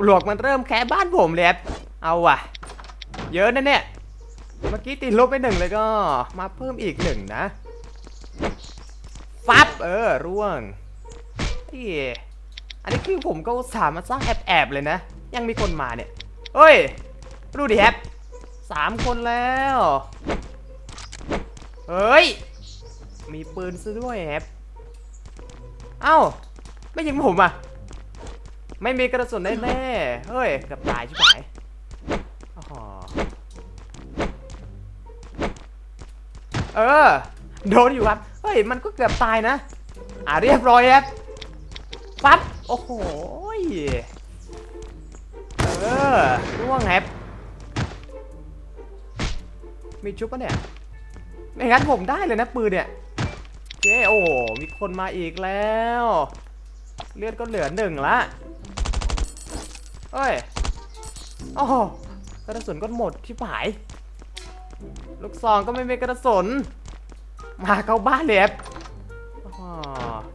ปลวกมันเริ่มแค่บ้านผมเลยครับเอาว่ะ เยอะนะเนี่ยเมื่อกี้ติดลบไปหนึ่งเลยก็มาเพิ่มอีกหนึ่งนะฟับเออร่วงเอ้ยอันนี้คือผมก็สาห์มาสร้างแอบแอบๆเลยนะ ยังมีคนมาเนี่ยเฮ้ย ดูดิแฮปสามคนแล้วเฮ้ย มีปืนซะด้วยแฮปเอ้า ไม่ยิงผมอะ ไม่มีกระสุนแน่ๆเฮ้ยเกับตายชิบหายอ๋อเออ โดนอยู่ครับ เฮ้ย มันก็เกือบตายนะ อ่าเรียบร้อยครับ ปั๊บ โอ้โห เออร่วงแฮปมีชุบปะเนี่ย ไม่งั้นผมได้เลยนะปืนเนี่ยเจ๊โอ้ มีคนมาอีกแล้ว เลือดก็เหลือหนึ่งละ เอ้ยโอ้โหกระสุนก็หมดที่ผาย ลูกซองก็ไม่มีกระสุน มาเข้าบ้านเลยบอ๋อ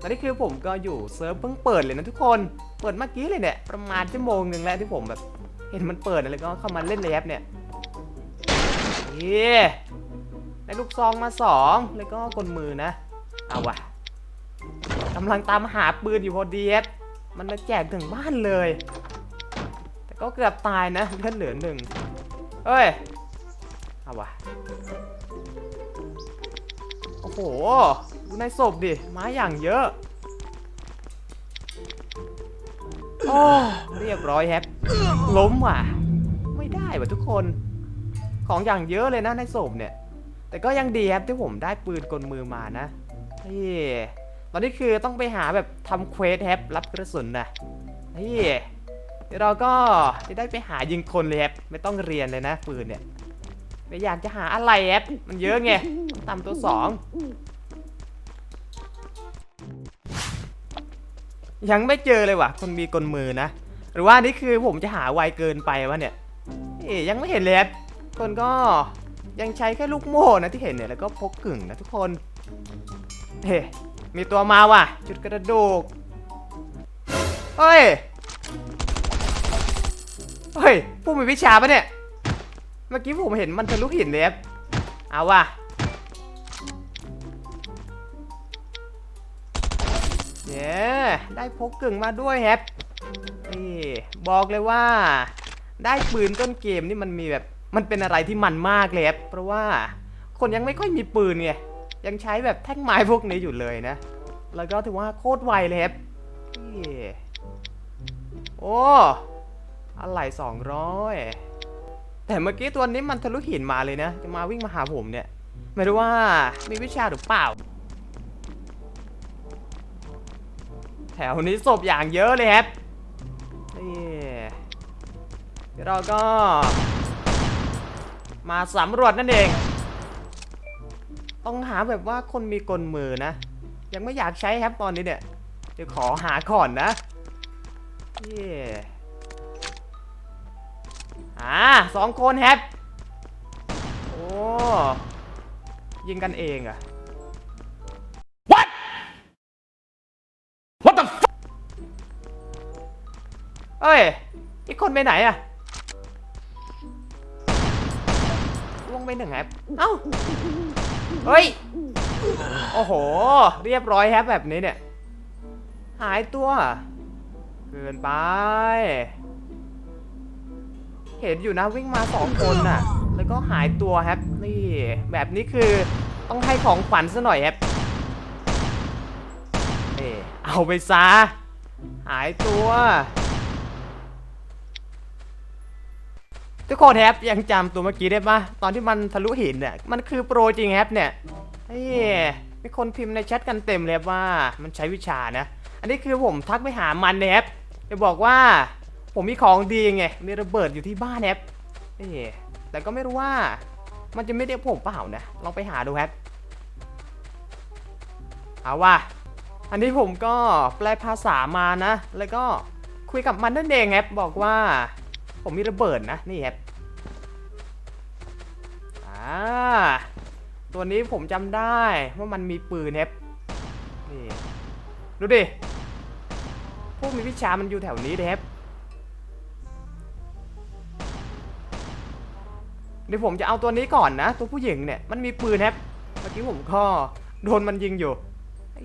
ตอนนี้คือผมก็อยู่เซิร์ฟเพิ่งเปิดเลยนะทุกคน เปิดเมื่อกี้เลยเนี่ยประมาณชั่วโมงหนึ่งแล้วที่ผมแบบ เห็นมันเปิดแล้วก็เข้ามาเล่นเลยครับเนี่ยเย้ได้ลูกซองมาสองแล้วก็กลมือนะ เอาวะกำลังตามหาปืนอยู่พอดีครับมันมาแจกถึงบ้านเลย ก็เกือบตายนะเลือดเหลือหนึ่งเอ้ย เอาวะโอ้โห ดูในศพดิ ไม้อย่างเยอะ โอ้ เรียบร้อยแฮป ล้มว่ะ ไม่ได้ว่ะทุกคน ของอย่างเยอะเลยนะในศพเนี่ย แต่ก็ยังดีครับที่ผมได้ปืนกลมือมานะนี่ตอนนี้คือต้องไปหาแบบทำเควสแฮปรับกระสุนนะนี่ ดี๋ยวเราก็จะได้ไปหายิงคนเลยแฮปไม่ต้องเรียนเลยนะปืนเนี่ยไม่อยากจะหาอะไรแอปมันเยอะไงตามตัวสองยังไม่เจอเลยว่ะ คนมีกลมือนะ หรือว่านี่คือผมจะหาไวเกินไปวะเนี่ยเอ๊ยังไม่เห็นเลยแอปคนก็ยังใช้แค่ลูกโม่นะที่เห็นเนี่ยแล้วก็พกกึ่งนะทุกคนเฮ้มีตัวมาว่ะ จุดกระดูกเฮ้ย เฮ้ยผู้มีวิชาปะเนี่ย เมื่อกี้ผมเห็นมันทะลุหินเลยครับเอาว่ะเย้ได้พกกึ่งมาด้วยแฮปนี่บอกเลยว่า ได้ปืนต้นเกมนี่มันมีแบบมันเป็นอะไรที่มันมากเลยครับเพราะว่าคนยังไม่ค่อยมีปืนไงยังใช้แบบแท่งไม้พวกนี้อยู่เลยนะ แล้วก็ถือว่าโคตรไวเลยครับนี่โอ้ อะไรสองร้อยแต่เมื่อกี้ตัวนี้มันทะลุหินมาเลยนะ จะมาวิ่งมาหาผมเนี่ย ไม่รู้ว่ามีวิชาหรือเปล่า แถวนี้ศพอย่างเยอะเลยครับนี่เดี๋ยวเราก็ มาสำรวจนั่นเอง ต้องหาแบบว่าคนมีกลมือนะ ยังไม่อยากใช้ครับตอนนี้เนี่ย เดี๋ยวขอหาก่อนนะเย่ อ่าสองคนแฮปโอ้ยิงกันเองอะ What? What the f- เอ้ย อีกคนไปไหนอะลงไปหนึ่งแฮปเอ้า เฮ้ย โอ้โห เรียบร้อยแฮปแบบนี้เนี่ย หายตัว เกินไป เห็นอยู่นะวิ่งมาสองคนน่ะ แล้วก็หายตัวแฮปนี่แบบนี้คือต้องให้ของขวัญซะหน่อยแฮปนี่เอาไปซะหายตัวทุกคนแฮปยังจำตัวเมื่อกี้ได้ปะตอนที่มันทะลุหินเนี่ยมันคือโปรจริงแฮปเนี่ยเฮ้ยมีคนพิมพ์ในแชทกันเต็มเลยว่ามันใช้วิชานะ อันนี้คือผมทักไปหามันเนี่ยแฮปจะบอกว่า ผมมีของดีไง มีระเบิดอยู่ที่บ้านแฮปเอ้ยแต่ก็ไม่รู้ว่า มันจะไม่ได้ผมเปล่านะ ลองไปหาดูแฮปเอาว่า อันนี้ผมก็แปลภาษามานะ แล้วก็คุยกับมันนั่นเองแฮปบอกว่า ผมมีระเบิดนะ นี่แฮปอ่า ตัวนี้ผมจำได้ว่ามันมีปืนแฮปนี่ ดูดิ พวกมีวิชามันอยู่แถวนี้เลยแฮป เดี๋ยวผมจะเอาตัวนี้ก่อนนะ ตัวผู้หญิงเนี่ยมันมีปืนแฮปเมื่อกี้ผมก็โดนมันยิงอยู่เอ้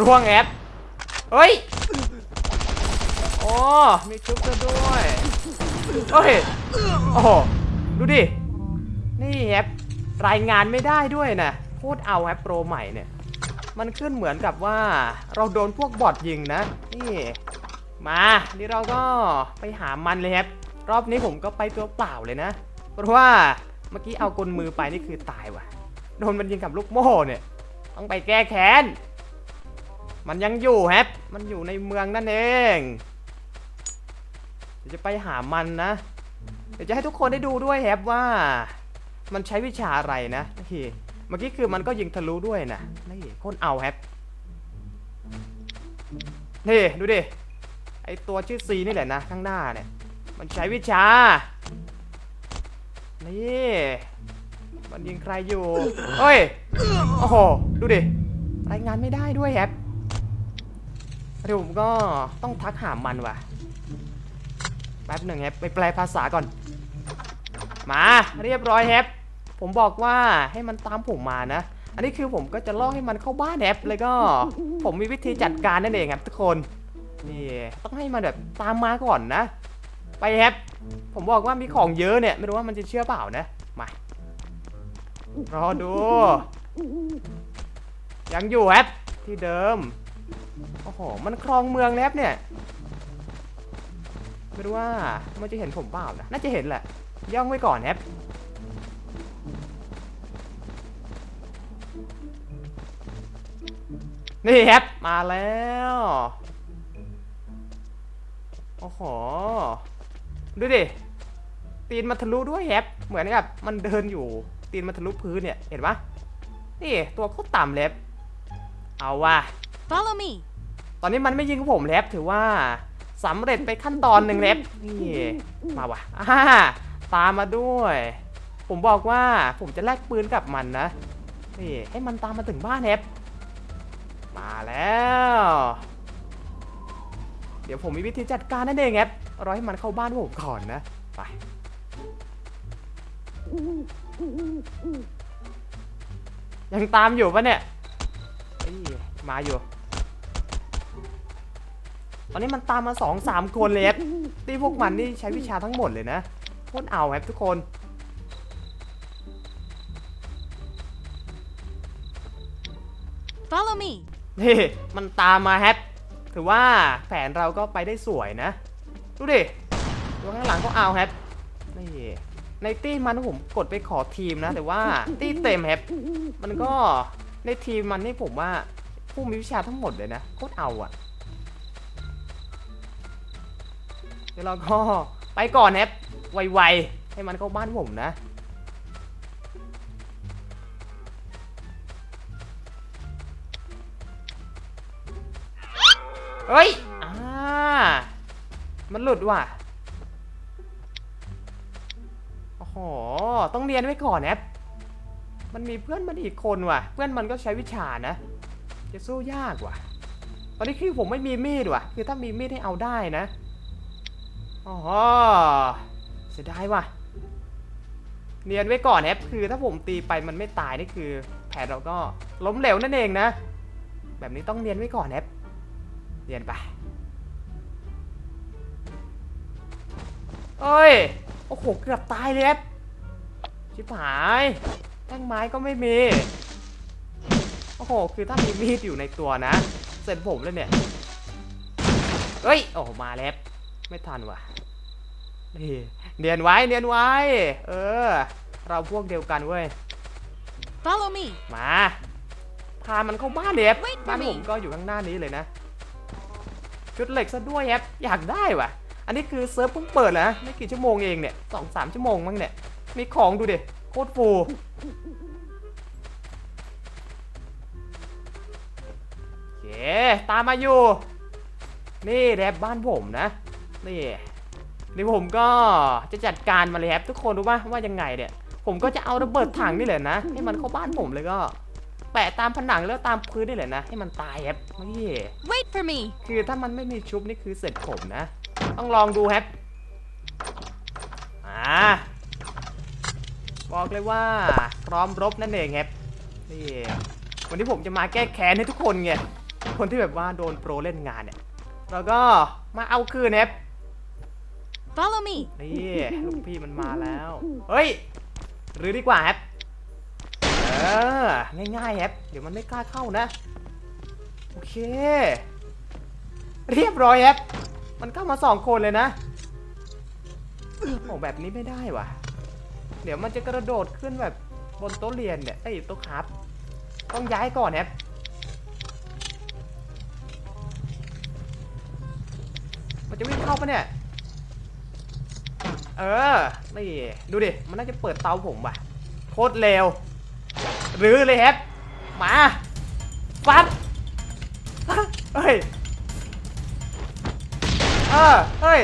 ร่วงแอปเฮ้ยโอ้มีชุบซะด้วยเฮ้ยโอ้โหดูดิ นี่แอปรายงานไม่ได้ด้วยนะโคตรเอาแอปโปรใหม่เนี่ย มันขึ้นเหมือนกับว่าเราโดนพวกบอทยิงนะ นี่ มานี่เราก็ไปหามันเลยครับรอบนี้ผมก็ไปตัวเปล่าเลยนะ เพราะว่าเมื่อกี้เอากลมือไปนี่คือตายว่ะ โดนมันยิงกับลูกโม่เนี่ย ต้องไปแก้แค้น มันยังอยู่แฮปมันอยู่ในเมืองนั่นเองเดี๋ยวจะไปหามันนะ เดี๋ยวจะให้ทุกคนได้ดูด้วยแฮปว่า มันใช้วิชาอะไรนะนี่ เมื่อกี้คือมันก็ยิงทะลุด้วยนะนี่โคนเอาแฮปนี่ดูดิ ไอตัวชื่อซีนี่แหละนะ ข้างหน้าเนี่ย มันใช้วิชา นี่ มันยิงใครอยู่เฮ้ย โอ้โห ดูดิ รายงานไม่ได้ด้วยแฮปเดี๋ยวผมก็ต้องทักหามันว่ะ แป๊บหนึ่งแฮปไปแปลภาษาก่อน มาเรียบร้อยแฮป ผมบอกว่าให้มันตามผมมานะ อันนี้คือผมก็จะล่อให้มันเข้าบ้านแฮปแล้วก็ ผมมีวิธีจัดการนั่นเองครับทุกคนนี่ต้องให้มันแบบตามมาก่อนนะ ไปแฮปผมบอกว่ามีของเยอะเนี่ย ไม่รู้ว่ามันจะเชื่อเปล่านะมารอดู ยังอยู่แฮปที่เดิมโอ้โหมันครองเมืองแล้วเนี่ยไม่รู้ว่ามันจะเห็นผมเปล่านะน่าจะเห็นแหละย่องไว้ก่อนแฮป นี่แฮปมาแล้ว โอ้โห ดูดิ ตีนมันทะลุด้วยแฮปเหมือนกับมันเดินอยู่ ตีนมันทะลุพื้นเนี่ย เห็นปะนี่ตัวโคตรต่ำเล็บเอาว่ะ Follow me. ตอนนี้มันไม่ยิงผมเล็บถือว่าสำเร็จไปขั้นตอนหนึ่งเล็บนี่ มาว่ะอ่าตามมาด้วย ผมบอกว่าผมจะแลกปืนกับมันนะ นี่ให้มันตามมาถึงบ้านเล็บ มาแล้ว เดี๋ยวผมมีวิธีจัดการนั่นเองครับรอให้มันเข้าบ้านผมก่อนนะไปยังตามอยู่ปะเนี่ยมาอยู่ ตอนนี้มันตามมาสองสามคนเลยครับตีพวกมันนี่ใช้วิชาทั้งหมดเลยนะโคตรเอาครับทุกคน นี่มันตามมาแฮปถือว่าแผนเราก็ไปได้สวยนะ ดูดิดูข้างหลังก็เอาแฮปนี่ในตี้มันผมกดไปขอทีมนะ แต่ว่าตี้เต็มแฮปมันก็ในทีมมันนี่ผมว่าผู้มีวิชาทั้งหมดเลยนะโคตรเอาอะเดี๋ยวเราก็ไปก่อนแฮปไวๆให้มันเข้าบ้านผมนะ เฮ้ย อ่า มันหลุดว่ะ โอ้โห ต้องเรียนไว้ก่อนแอปมันมีเพื่อนมันอีกคนว่ะ เพื่อนมันก็ใช้วิชานะ จะสู้ยากว่ะ ตอนนี้คือผมไม่มีมีดว่ะ คือถ้ามีมีดให้เอาได้นะอ๋อเสียดายว่ะ เรียนไว้ก่อนแอปคือถ้าผมตีไปมันไม่ตายนี่คือ แผนเราก็ล้มเหลวนั่นเองนะ แบบนี้ต้องเรียนไว้ก่อนแอป เรียนไปเอ้ย โอ้โห เกือบตายเลยแอปชิบหายแท่งไม้ก็ไม่มี โอ้โห คือถ้ามีมีดอยู่ในตัวนะ เสร็จผมเลยเนี่ยเฮ้ย โอ้โหมาแล้ว ไม่ทันว่ะนี่เนียนไว้เนียนไว้ เออ เราพวกเดียวกันเว้ย Follow me. มา พามันเข้าบ้านเลยแอป Wait for บ้านผม me ก็อยู่ข้างหน้านี้เลยนะ ชุดเหล็กซะด้วยแอปอยากได้ว่ะ อันนี้คือเซิร์ฟเพิ่งเปิดแล้วนะไม่กี่ชั่วโมงเองเนี่ยสองสามชั่วโมงมั้งเนี่ย มีของดูดิโคตรฟูเคตามมาอยู่ นี่แรบบ้านผมนะ นี่นี่ผมก็จะจัดการมาเลยครับทุกคนรู้ป่ะว่ายังไงเนี่ย ผมก็จะเอาระเบิดถังนี่แหละนะ ให้มันเข้าบ้านผมเลยก็ แปะตามผนังแล้วตามพื้นนี่แหละนะ ให้มันตายแฮปนี่ Wait for me. คือถ้ามันไม่มีชุบนี่คือเสร็จผมนะ ต้องลองดูแฮปอ่าบอกเลยว่าพร้อมรบนั่นเองแฮปนี่วันนี้ผมจะมาแก้แค้นให้ทุกคนไงคนที่แบบว่าโดนโปรเล่นงานเนี่ยแล้วก็มาเอาคืนแฮป Follow me. นี่ลูกพี่มันมาแล้ว เฮ้ย หรือดีกว่าแฮปเออง่ายๆแฮปเดี๋ยวมันไม่กล้าเข้านะ โอเค เรียบร้อยแฮปมันเข้ามาสองคนเลยนะโอ้แบบนี้ไม่ได้ว่ะ เดี๋ยวมันจะกระโดดขึ้นแบบบนโต๊ะเรียนเนี่ยไอ้โต๊ะครับ ต้องย้ายก่อนแฮปมันจะวิ่งเข้าปะเนี่ย เออ นี่ ดูดิ มันน่าจะเปิดเตาผมว่ะ โคตรเร็ว หรือเลยแฮปมาฟัดเฮ้ยเออเฮ้ย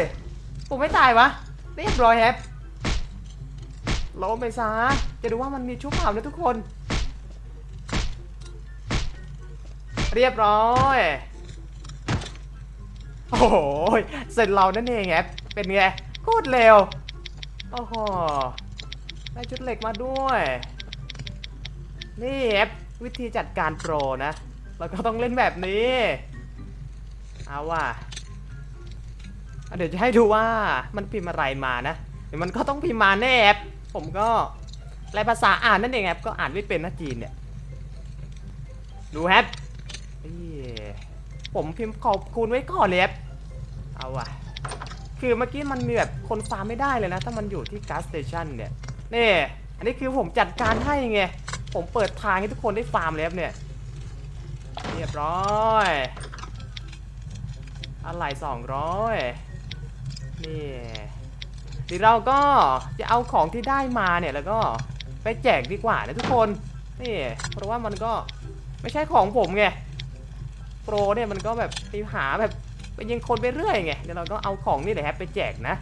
ผมไม่ตายวะเรียบร้อยแฮปล้มไปซะจะดูว่ามันมีชุบเผานะทุกคน เรียบร้อยโอ้โหเสร็จเรานั่นเองแฮปเป็นไงโคตรเร็วโอ้โหได้ชุดเหล็กมาด้วย นี่แอปวิธีจัดการโปรนะเราก็ต้องเล่นแบบนี้ เอาว่ะเดี๋ยวจะให้ดูว่ามันพิมพ์อะไรมานะเดี๋ยวมันก็ต้องพิมพ์มาแน่แอปผมก็แปลภาษาอ่านนั่นเองแอปก็อ่านไม่เป็นนะจีนเนี่ย ดูแอปนี่ผมพิมพ์ขอบคุณไว้ก่อนเลยแอปเอาว่ะคือเมื่อกี้มันมีแบบคนฟาร์มไม่ได้เลยนะ ถ้ามันอยู่ที่ก๊าซสเตชันเนี่ยนี่อันนี้คือผมจัดการให้ไง ผมเปิดทางให้ทุกคนได้ฟาร์มแล้วเนี่ย เรียบร้อย อะไรสองร้อยนี่เดียวเราก็จะเอาของที่ได้มาเนี่ยแล้วก็ไปแจกดีกว่านะทุกคน นี่ เพราะว่ามันก็ไม่ใช่ของผมไง โปรเนี่ยมันก็แบบไปหาแบบไปยิงคนไปเรื่อยไง เดี๋ยวเราก็เอาของนี่แหละครับไปแจกนะ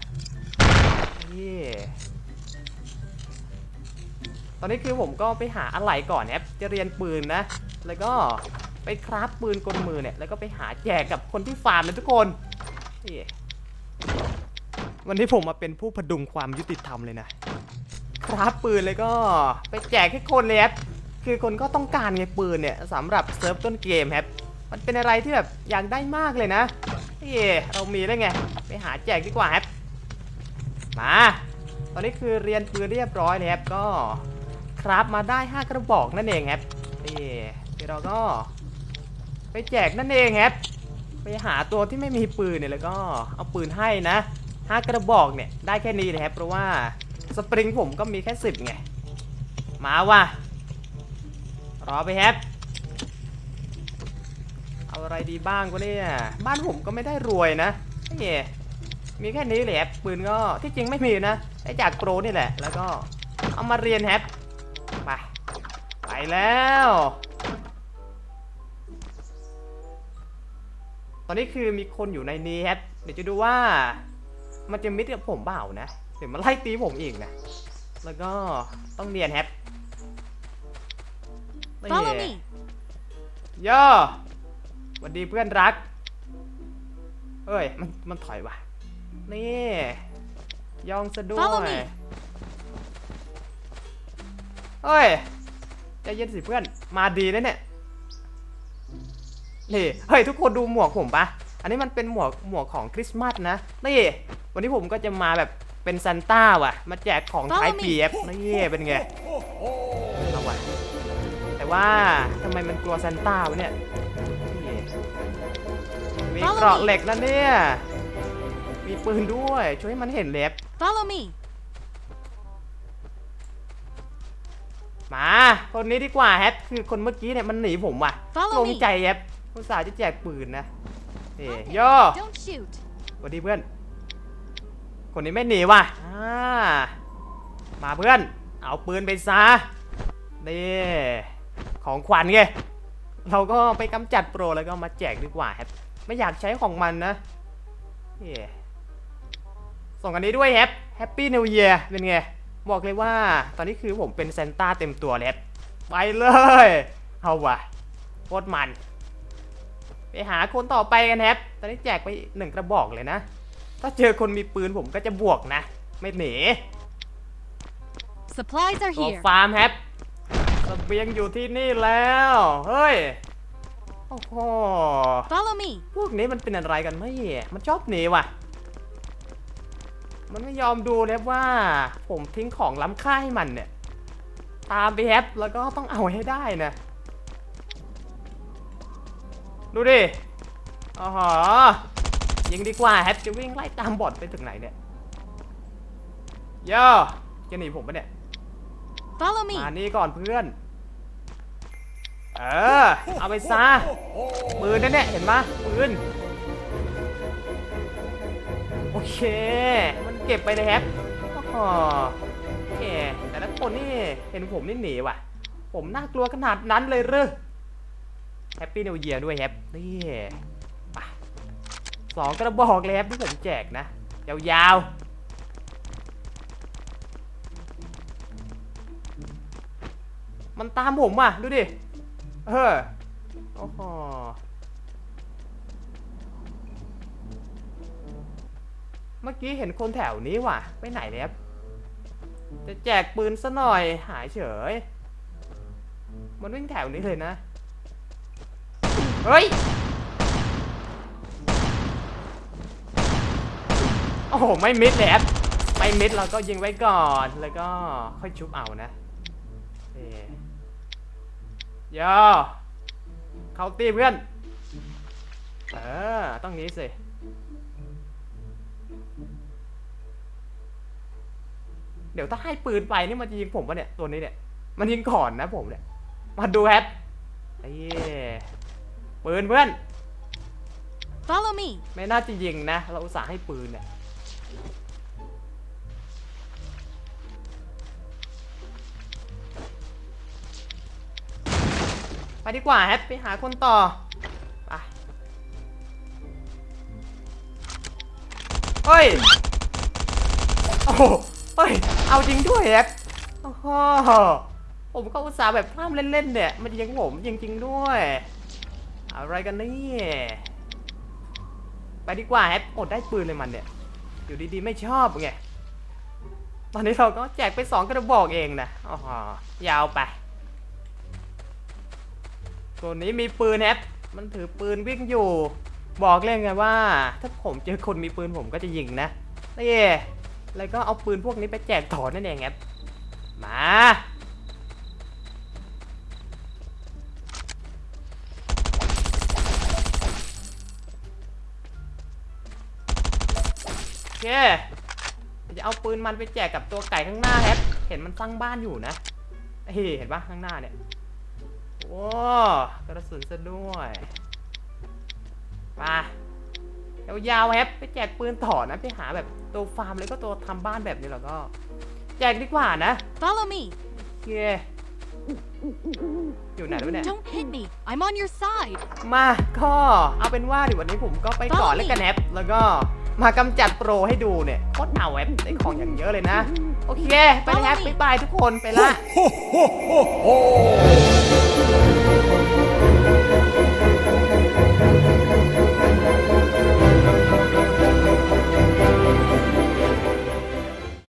นี่ ตอนนี้คือผมก็ไปหาอะไหล่ก่อนนะครับจะเรียนปืนนะ แล้วก็ไปคราฟปืนกลมือเนี่ย แล้วก็ไปหาแจกกับคนที่ฟาร์มนะทุกคนนี่วันนี้ผมมาเป็นผู้พดุงความยุติธรรมเลยนะ คราฟปืนแล้วก็ไปแจกให้คนเลยครับคือคนก็ต้องการไงปืนเนี่ยสำหรับเซิร์ฟต้นเกมครับมันเป็นอะไรที่แบบอยากได้มากเลยนะนี่เรามีได้ไง ไปหาแจกดีกว่าครับมา ตอนนี้คือเรียนปืนเรียบร้อยเลยครับก็ คราฟมาได้ 5 กระบอกนั่นเองครับนี่เดี๋ยวเราก็ ไปแจกนั่นเองครับไปหาตัวที่ไม่มีปืนเนี่ยแล้วก็เอาปืนให้นะ5กระบอกเนี่ยได้แค่นี้นะครับเพราะว่าสปริงผมก็มีแค่สิบไงมาว่ะรอไปครับเอาอะไรดีบ้างวะเนี่ยบ้านผมก็ไม่ได้รวยนะนี่มีแค่นี้แหละปืนก็ที่จริงไม่มีนะได้จากโปรนี่แหละ แล้วก็เอามาเรียนแฮป แล้ว ตอนนี้คือมีคนอยู่ในนี้แฮปเดี๋ยวจะดูว่า มันจะมิดกับผมเปล่านะ เดี๋ยวมันไล่ตีผมอีกนะ แล้วก็ต้องเรียนแฮปนี่ Follow me. ย่อสวัสดีเพื่อนรัก เอ้ย มัน มันถอยว่ะ นี่ย่องซะด้ว Follow ย me เฮ้ย ใจเย็นสิเพื่อน มาดีนะเนี่ยนี่เฮ้ยทุกคนดูหมวกผมปะอันนี้มันเป็นหมวกหมวกของคริสต์มาสนะนี่วันนี้ผมก็จะมาแบบเป็นซานต้าว่ะ มาแจกของท้าย Follow me ปีเอฟนี่เป็นไงเอาว่ะแต่ว่าทำไมมันกลัวซานต้าวะเนี่ยนี่มี Follow เกราะ me เหล็กแล้วเนี่ย มีปืนด้วย ช่วยให้มันเห็นเล็บ Follow me. มาคนนี้ดีกว่าแฮปคือคนเมื่อกี้เนี่ยมันหนีผมว่ะ Follow ลง me ใจแฮปอุตส่าห์จะแจกปืนนะนี่ย่อ Don't shoot. สวัสดีเพื่อน คนนี้ไม่หนีว่ะอ่ามาเพื่อน เอาปืนไปซะ นี่ ของขวัญไง เราก็ไปกำจัดโปรแล้วก็มาแจกดีกว่าแฮปไม่อยากใช้ของมันนะนี่ส่งอันนี้ด้วยแฮปแฮปปี้นิวเยียร์เป็นไง บอกเลยว่าตอนนี้คือผมเป็นเซนต้าเต็มตัวแล้วไปเลย เอาวะโคตรมัน ไปหาคนต่อไปกันแฮปตอนนี้แจกไปหนึ่งกระบอกเลยนะ ถ้าเจอคนมีปืนผมก็จะบวกนะ ไม่หนี Supplies are ตัว here. ฟาร์มแฮปเสเบียงอยู่ที่นี่แล้ว เฮ้ย โอ้โห Follow me. พวกนี้มันเป็นอะไรกันไม่ มันชอบหนีว่ะ มันไม่ยอมดูเลยว่า ผมทิ้งของล้ำค่าให้มันเนี่ย ตามไปแฮปแล้วก็ต้องเอาให้ได้นะ ดูดิอ๋อหอยิงดีกว่าแฮปจะวิ่งไล่ตามบอทไปถึงไหนเนี่ยย่อจะหนีผมปะเนี่ย Follow me. มานี่ก่อนเพื่อน เออ เอาไปซะปืนนั่นเนี่ยเห็นปะปืน โอเคมัน เก็บไปเลยแฮปอ๋อโอเคแต่ละคนนี่เห็นผมนี่หนีว่ะ ผมน่ากลัวขนาดนั้นเลยเหรือแฮปปี้นิวเยียร์ด้วยแฮปนี่ไปสองกระบอกเลยแฮปที่ผมแจกนะ ยาวๆ มันตามผมอะ ดูดิ เออโอ้โห เมื่อกี้เห็นคนแถวนี้ว่ะ ไปไหนเนี่ยครับจะแจกปืนซะหน่อยหายเฉย มันวิ่งแถวนี้เลยนะ เฮ้ย โอ้โห ไม่มิดเลยครับไม่มิดเราก็ยิงไว้ก่อน แล้วก็ค่อยชุบเอานะเอ๊ะย่อเขาตีเพื่อน เออ ต้องนี้สิ เดี๋ยวถ้าให้ปืนไปนี่มันจะยิงผมปะเนี่ยตัวนี้เนี่ย มันยิงก่อนนะผมเนี่ย มาดูแฮปไอ้เหี้ยปืนเพื่อน Follow me. ไม่น่าจะยิงนะ เราอุตส่าห์ให้ปืนเนี่ยไปดีกว่าแฮปไปหาคนต่อไปเฮ้ย โอ้โหเฮ้ย เอาจริงด้วยแฮปโอ้โหผมก็อุตส่าห์แบบพลาดเล่นๆเนี่ยมันยิงผมจริงด้วย อะไรกันนี่ไปดีกว่าแฮปอดได้ปืนเลยมันเนี่ย อยู่ดีๆไม่ชอบไง ตอนนี้เราก็แจกไปสองกระบอกเองนะอ๋อยาวไป ตัวนี้มีปืนแฮปมันถือปืนวิ่งอยู่ บอกเลยไงว่า ถ้าผมเจอคนมีปืนผมก็จะยิงนะนี่ แล้วก็เอาปืนพวกนี้ไปแจกต่อนั่นเองแฮปมาโอเคจะเอาปืนมันไปแจกกับตัวไก่ข้างหน้าแฮปเห็นมันสร้างบ้านอยู่นะเฮ้ยเห็นปะข้างหน้าเนี่ยโอ้กระสุนซะด้วยมา ยาวๆแฮปไปแจกปืนต่อนะไปหาแบบตัวฟาร์มแล้วก็ตัวทำบ้านแบบนี้แล้วก็ แจกดีกว่านะ Follow me. โอเคอยู่ไหนแล้วะเนี่ย Don't hit me. I'm on your side. มาก็เอาเป็นว่าเดี๋ยววันนี้ผมก็ไปก่อนแล้วกันแอปแล้วก็มากำจัดโปรให้ดูเนี่ยโคตรเอาแอปได้ของอย่างเยอะเลยนะ โอเค ไปเลยแอปบ๊ายบายทุกคนไปละ ho, ho, ho.